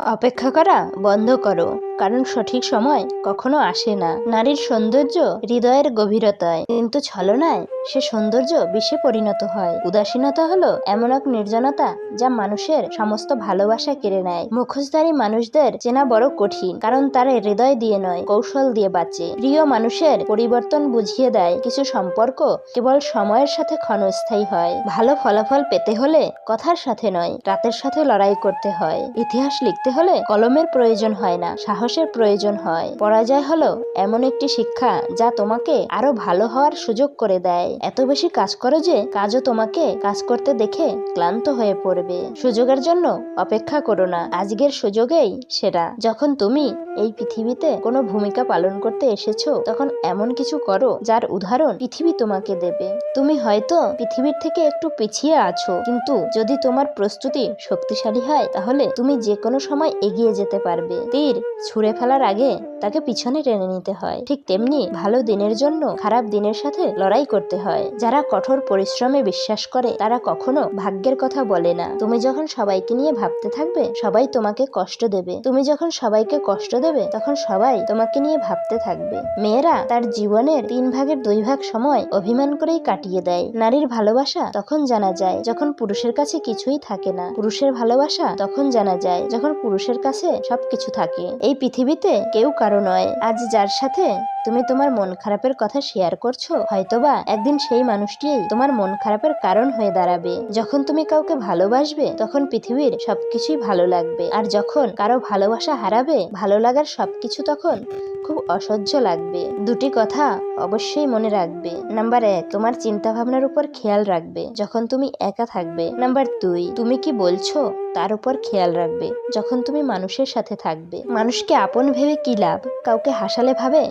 অপেক্ষা করা বন্ধ করো কারণ সঠিক সময় কখনো আসে না। নারীর সৌন্দর্য হৃদয়ের গভীরতায়। কিন্তু ছলনায় সে সৌন্দর্য বিষে পরিণত হয়। উদাসীনতা হলো এমন এক নির্জনতা যা মানুষের সমস্ত ভালোবাসা কেড়ে নেয়। মুখোশধারী মানুষদের চেনা বড় কঠিন, কারণ তারা হৃদয় দিয়ে নয়, কৌশল দিয়ে বাঁচে। প্রিয় মানুষের পরিবর্তন বুঝিয়ে দেয়, কিছু সম্পর্ক কেবল সময়ের সাথে ক্ষণস্থায়ী হয়। ভালো ফলাফল পেতে হলে কথার সাথে নয়, রাতের সাথে লড়াই করতে হয়। ইতিহাস লিখতে হলে কলমের প্রয়োজন হয় না সাহসের প্রয়োজন হয়। পরাজয় হলো এমন একটি শিক্ষা যা তোমাকে আরও ভালো হওয়ার সুযোগ করে দেয়। এত বেশি কাজ করো যে কাজও তোমাকে কাজ করতে দেখে ক্লান্ত হয়ে পড়বে। সুযোগের জন্য অপেক্ষা করো না। আজকের সুযোগেই সেরা। যখন তুমি এই পৃথিবীতে কোনো ভূমিকা পালন করতে এসেছ, তখন এমন কিছু করো যার উদাহরণ পৃথিবী তোমাকে দেবে। তুমি হয়তো পৃথিবীর থেকে একটু পিছিয়ে আছো, কিন্তু যদি তোমার প্রস্তুতি শক্তিশালী হয়, তাহলে তুমি যে কোনো সময় এগিয়ে যেতে পারবে। তীর ছুঁড়ে ফেলার আগে তাকে পিছনে টেনে নিতে হয়। ঠিক তেমনি ভালো দিনের জন্য খারাপ দিনের সাথে লড়াই করতে হয়। যারা কঠোর পরিশ্রমে বিশ্বাস করে, তারা কখনো ভাগ্যের কথা বলে না। তুমি যখন সবাইকে নিয়ে ভাবতে থাকবে, সবাই তোমাকে কষ্ট দেবে। তুমি যখন সবাইকে কষ্ট দেবে, তখন সবাই তোমাকে নিয়ে ভাবতে থাকবে। মেয়েরা তার জীবনের তিন ভাগের দুই ভাগ সময় অভিমান করেই কাটিয়ে দেয়। নারীর ভালোবাসা তখন জানা যায় যখন পুরুষের কাছে কিছুই থাকে না। পুরুষের ভালোবাসা তখন জানা যায় যখন পুরুষের কাছে সবকিছু থাকে। এই পৃথিবীতে কেউ কারও নয়। আজ যার সাথে তুমি তোমার মন খারাপের কথা শেয়ার করছ, হয়তোবা একদিন সেই মানুষটিই তোমার মন খারাপের কারণ হয়ে দাঁড়াবে। যখন তুমি কাউকে ভালোবাসবে, তখন পৃথিবীর সবকিছুই ভালো লাগবে। আর যখন কারও ভালোবাসা হারাবে, ভালো লাগার সবকিছু তখন খুব অসহ্য লাগবে। দুটি কথা অবশ্যই মনে রাখবে। নাম্বার এক, তোমার চিন্তা ভাবনার উপর খেয়াল রাখবে যখন তুমি একা থাকবে। নাম্বার দুই, তুমি কি বলছো তার উপর খেয়াল রাখবে যখন তুমি মানুষের সাথে থাকবে। মানুষকে আপন ভেবে কি লাভ? কাউকে হাসালে ভাবে?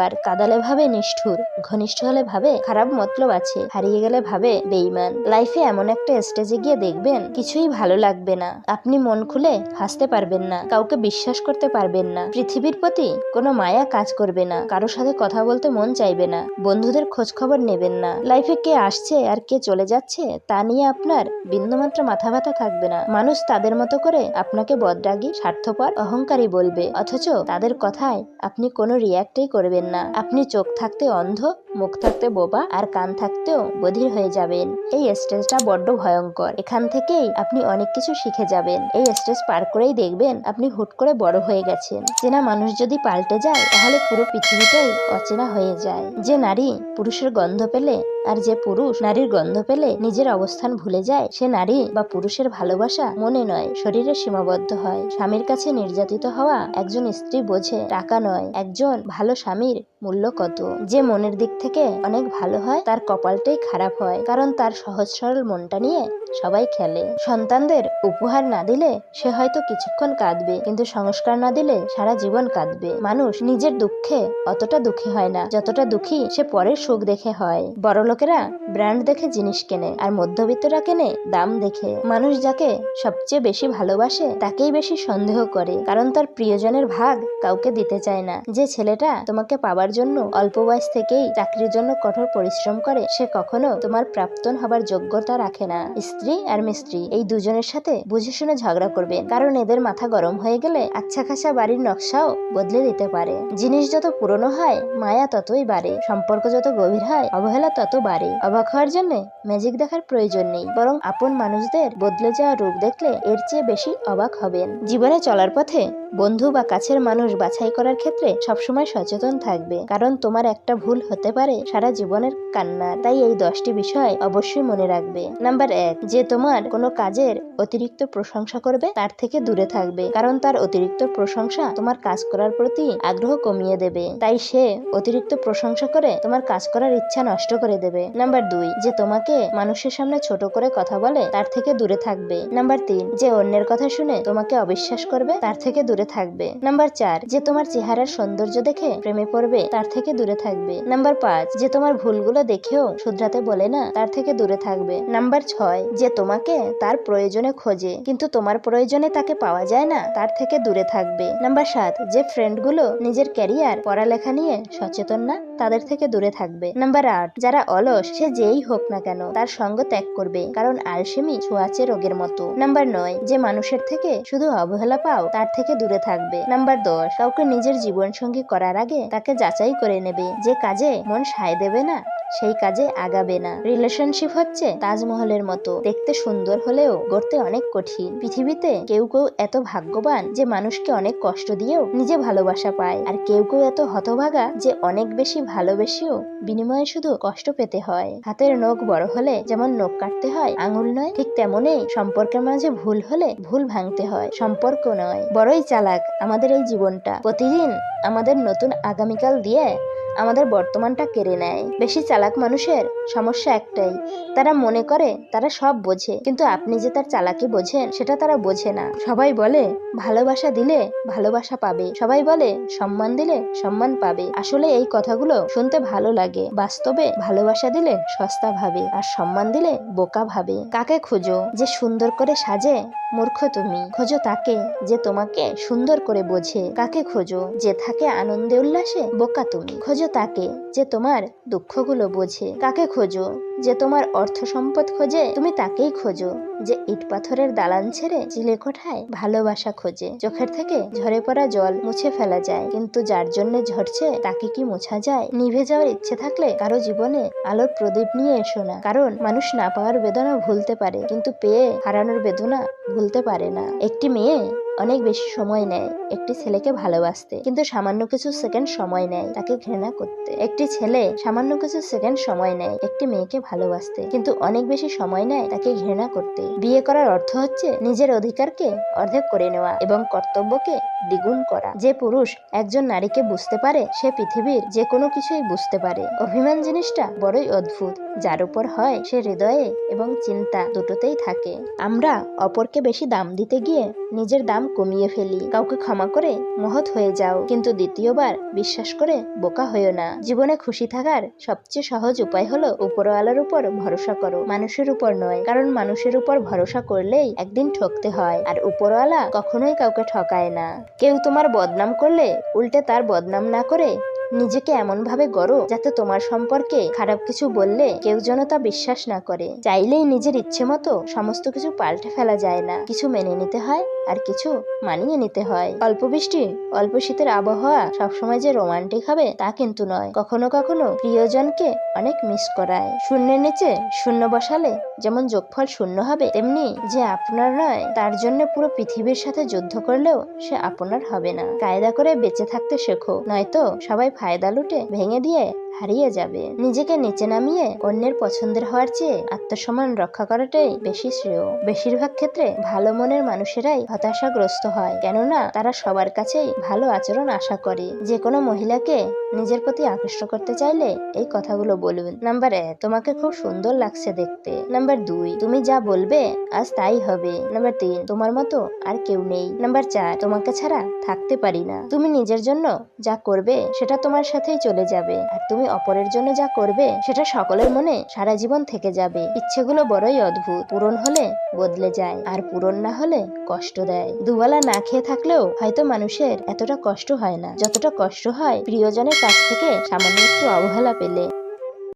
জোকার কাদালে ভাবে নিষ্ঠুর, ঘনিষ্ঠ হলে ভাবে খারাপ মতলব আছে, হারিয়ে গেলে ভাবে বেইমান লাইফে এমন একটা স্টেজে গিয়ে দেখবেন, কিছুই ভালো লাগবে না। আপনি মন খুলে হাসতে পারবেন না, কাউকে বিশ্বাস করতে পারবেন না। পৃথিবীর প্রতি কোনো মায়া কাজ করবে না কারও সাথে কথা বলতে মন চাইবে না, বন্ধুদের খোঁজ খবর নেবেন না। লাইফে কে আসছে আর কে চলে যাচ্ছে, তা নিয়ে আপনার বিন্দুমাত্র মাথা ব্যথা থাকবে না। মানুষ তাদের মতো করে আপনাকে বদরাগী, স্বার্থপর, অহংকারী বলবে, অথচ তাদের কথায় আপনি কোনো রিয়াক্টই করবেন না। আপনি চোখ থাকতে অন্ধ? মুখ থাকতে বোবা আর কান থাকতেও বধির হয়ে যাবেন। এই স্টেজটা বড্ড ভয়ঙ্কর। এখান থেকেই আপনি অনেক কিছু শিখে যাবেন। এই স্টেজ পার করেই দেখবেন আপনি হুট করে বড় হয়ে গেছেন। চেনা মানুষ যদি পাল্টে যায়, তাহলে পুরো পৃথিবীটাই অচেনা হয়ে যায়। যে নারী পুরুষের গন্ধ পেলে আর যে পুরুষ নারীর গন্ধ পেলে নিজের অবস্থান ভুলে যায়, সে নারী বা পুরুষের ভালোবাসা মনে নয়, শরীরে সীমাবদ্ধ হয়। স্বামীর কাছে নির্যাতিত হওয়া একজন স্ত্রী বোঝে, টাকা নয়, একজন ভালো স্বামীর মূল্য কত। যে মনের দিক থেকে অনেক ভালো হয় তার কপালটাই খারাপ হয় কারণ তার সহজ সরল মনটা নিয়ে সবাই খেলে। সন্তানদের উপহার না দিলে সে হয়তো কিছুক্ষণ কাঁদবে, কিন্তু সংস্কার না দিলে সারা জীবন কাঁদবে। মানুষ নিজের দুঃখে অতটা দুঃখী হয় না, যতটা দুঃখী সে পরের সুখ দেখে হয়। বড় লোকেরা ব্র্যান্ড দেখে জিনিস কেনে, আর মধ্যবিত্তরা কেনে দাম দেখে। মানুষ যাকে সবচেয়ে বেশি ভালোবাসে, তাকেই বেশি সন্দেহ করে, কারণ তার প্রিয়জনের ভাগ কাউকে দিতে চায় না। যে ছেলেটা তোমাকে পাবার জন্য অল্প বয়স থেকেই চাকরির জন্য কঠোর পরিশ্রম করে, সে কখনো তোমার প্রাপ্তন হবার যোগ্যতা রাখে না। স্ত্রী আর মিস্ত্রি এই দুজনের সাথে বুঝে শুনে ঝগড়া করবেন কারণ এদের মাথা গরম হয়ে গেলে আচ্ছা খাসা বাড়ির নকশাও বদলে দিতে পারে। জিনিস যত পুরনো হয়, মায়া ততই বাড়ে। সম্পর্ক যত গভীর হয়, অবহেলা তত বাড়ে। অবাক হওয়ার জন্য ম্যাজিক দেখার প্রয়োজন নেই। বরং আপন মানুষদের বদলে যাওয়া রূপ দেখলে এর চেয়ে বেশি অবাক হবেন। জীবনে চলার পথে বন্ধু বা কাছের মানুষ বাছাই করার ক্ষেত্রে সবসময় সচেতন থাকবে। কারণ তোমার একটা ভুল হতে পারে সারা জীবনের কান্না তাই এই দশটি বিষয় অবশ্যই মনে রাখবে। নাম্বার এক যে তোমার কোনো কাজের অতিরিক্ত প্রশংসা করবে, তার থেকে দূরে থাকবে। কারণ তার অতিরিক্ত প্রশংসা তোমার কাজ করার প্রতি আগ্রহ কমিয়ে দেবে। তাই সে অতিরিক্ত প্রশংসা করে তোমার কাজ করার ইচ্ছা নষ্ট করে দেবে। নাম্বার দুই, যে তোমাকে মানুষের সামনে ছোট করে কথা বলে, তার থেকে দূরে থাকবে। নাম্বার তিন, যে অন্যের কথা শুনে তোমাকে অবিশ্বাস করবে, তার থেকে দূরে থাকবে। নাম্বার চার, যে তোমার চেহারার সৌন্দর্য দেখে প্রেমে পড়বে, তার থেকে দূরে থাকবে। নাম্বার পাঁচ, যে তোমার ভুলগুলো দেখেও শুধরাতে বলে না, তার থেকে দূরে থাকবে। নাম্বার ছয় যে তোমাকে তার প্রয়োজনে খোঁজে, কিন্তু তোমার প্রয়োজনে তাকে পাওয়া যায় না, তার থেকে দূরে থাকবে। নাম্বার সাত, যে ফ্রেন্ডগুলো নিজের ক্যারিয়ার পড়ালেখা নিয়ে সচেতন না, তাদের থেকে দূরে থাকবে। নাম্বার আট, যারা অলস, সে যেই হোক না কেন, তার সঙ্গ ত্যাগ করবে, কারণ আলসেমি ছোঁয়াচে রোগের মতো। নাম্বার নয়, যে মানুষের থেকে শুধু অবহেলা পাও, তার থেকে দূরে থাকবে। নাম্বার দশ, কাউকে নিজের জীবন সঙ্গী করার আগে তাকে যাচাই করে নেবে, যে কাজে মন সায় দেবে না সেই কাজে আগাবে না। রিলেশনশিপ হচ্ছে তাজমহলের মতো। দেখতে সুন্দর হলেও গড়তে অনেক কঠিন। পৃথিবীতে কেউ কেউ এত ভাগ্যবান যে মানুষকে অনেক কষ্ট দিয়েও নিজে ভালোবাসা পায়। আর কেউ কেউ এত হতভাগা যে অনেক বেশি ভালোবেসেও বিনিময়ে শুধু কষ্ট পেতে হয়। হাতের নখ বড় হলে যেমন নখ কাটতে হয়, আঙুল নয়, ঠিক তেমনই সম্পর্কের মাঝে ভুল হলে ভুল ভাঙতে হয়। সম্পর্ক নয়, বড়ই চালাক আমাদের এই জীবনটা। প্রতিদিন আমাদের নতুন আগামীকাল দিয়ে আমাদের বর্তমানটা কেড়ে নেয়। বেশি চালাক মানুষের সমস্যা একটাই, তারা মনে করে তারা সব বোঝে, কিন্তু আপনি যে তার চালাকি বোঝেন, সেটা তারা বোঝে না। সবাই বলে, ভালোবাসা দিলে ভালোবাসা পাবে। সবাই বলে, সম্মান দিলে সম্মান পাবে। আসলে এই কথাগুলো শুনতে ভালো লাগে, বাস্তবে ভালোবাসা দিলে সস্তা ভাবে, আর সম্মান দিলে বোকা ভাবে। কাকে খোঁজো? যে সুন্দর করে সাজে মূর্খ তুমি, খোঁজো তাকে যে তোমাকে সুন্দর করে বোঝে। কাকে খোঁজো? যে থাকে আনন্দে উল্লাসে? বোকা তুমি, খোঁজো তাকে যে তোমার দুঃখগুলো বোঝে। কাকে খোঁজো? যে তোমার অর্থ সম্পদ খোঁজে, তুমি তাকেই খোঁজো। যে ইট পাথরের দালান ছেড়ে চিলে কোঠায় ভালোবাসা খোঁজে। চোখের থেকে ঝরে পড়া জল মুছে ফেলা যায়, কিন্তু যার জন্য ঝরছে, তাকে কি মোছা যায়? নিভে যাওয়ার ইচ্ছে থাকলে কারও জীবনে আলোর প্রদীপ নিয়ে এসো না। কারণ মানুষ না পাওয়ার বেদনা ভুলতে পারে, কিন্তু পেয়ে হারানোর বেদনা ভুলতে পারে না। একটি মেয়ে অনেক বেশি সময় নেয় একটি ছেলেকে ভালোবাসতে। কিন্তু সামান্য কিছু সেকেন্ড সময় নেয় তাকে ঘৃণা করতে। একটি ছেলে সামান্য কিছু সেকেন্ড সময় নেয় একটি মেয়েকে ভালোবাসতে। কিন্তু অনেক বেশি সময় নেয় তাকে ঘৃণা করতে। বিয়ে করার অর্থ হচ্ছে নিজের অধিকারকে অর্ধেক করে নেওয়া এবং কর্তব্যকে দ্বিগুণ করা। যে পুরুষ একজন নারীকে বুঝতে পারে, সে পৃথিবীর যে কোনো কিছুই বুঝতে পারে। অভিমান জিনিসটা বড়ই অদ্ভুত। যার উপর হয় সে হৃদয়ে এবং চিন্তা দুটোতেই থাকে। আমরা অপরকে বেশি দাম দিতে গিয়ে নিজের দাম কমিয়ে ফেলি। কাউকে ক্ষমা করে মহৎ হয়ে যাও। কিন্তু দ্বিতীয়বার বিশ্বাস করে বোকা হয়েও না। জীবনে খুশি থাকার সবচেয়ে সহজ উপায় হলো উপরওয়ালার উপর ভরসা করো। মানুষের উপর নয়, কারণ মানুষের উপর ভরসা করলেই একদিন ঠকতে হয়। আর উপরওয়ালা কখনোই কাউকে ঠকায় না। কেউ তোমার বদনাম করলে উল্টে তার বদনাম না করে নিজেকে এমন ভাবে গড়ো যাতে তোমার সম্পর্কে খারাপ কিছু বললে কেউ যেন তা বিশ্বাস না করে। চাইলেই নিজের ইচ্ছে মতো সমস্ত কিছু পাল্টে ফেলা যায় না। কিছু মেনে নিতে হয় আর কিছু মানিয়ে নিতে হয়। অল্প বৃষ্টি, অল্প শীতের আবহাওয়া সবসময় যে রোমান্টিক হবে তা কিন্তু নয়। কখনো কখনো প্রিয়জনকে অনেক মিস করায়। শূন্যের নিচে শূন্য বসালে যেমন যোগফল শূন্য হবে, তেমনি যে আপনার নয়, তার জন্য পুরো পৃথিবীর সাথে যুদ্ধ করলেও সে আপনার হবে না। কায়দা করে বেঁচে থাকতে শেখো, নয়তো সবাই ফায়দা লুটে ভেঙে দিয়ে হারিয়ে যাবে। নিজেকে নিচে নামিয়ে অন্যের পছন্দের হওয়ার চেয়ে আত্মসম্মান রক্ষা করাটাই বেশি শ্রেয়। বেশিরভাগ ক্ষেত্রে ভালো মনের মানুষেরাই হতাশাগ্রস্ত হয়, কেননা তারা সবার কাছেই ভালো আচরণ আশা করে। যে কোনো মহিলাকে নিজের প্রতি আকৃষ্ট করতে চাইলে এই কথাগুলো বলুন। নাম্বার এক, তোমাকে খুব সুন্দর লাগছে দেখতে। নাম্বার দুই, তুমি যা বলবে আজ তাই হবে। নাম্বার তিন, তোমার মতো আর কেউ নেই। নাম্বার চার, তোমাকে ছাড়া থাকতে পারি না। তুমি নিজের জন্য যা করবে সেটা তোমার সাথেই চলে যাবে। আর তুমি অপরের জন্য যা করবে, সেটা সকলের মনে সারা জীবন থেকে যাবে। ইচ্ছেগুলো বড়ই অদ্ভুত। পূরণ হলে বদলে যায়, আর পূরণ না হলে কষ্ট দেয়। দুবেলা না খেয়ে থাকলেও হয়তো মানুষের এতটা কষ্ট হয় না। যতটা কষ্ট হয় প্রিয়জনের কাছ থেকে সামান্য একটু অবহেলা পেলে।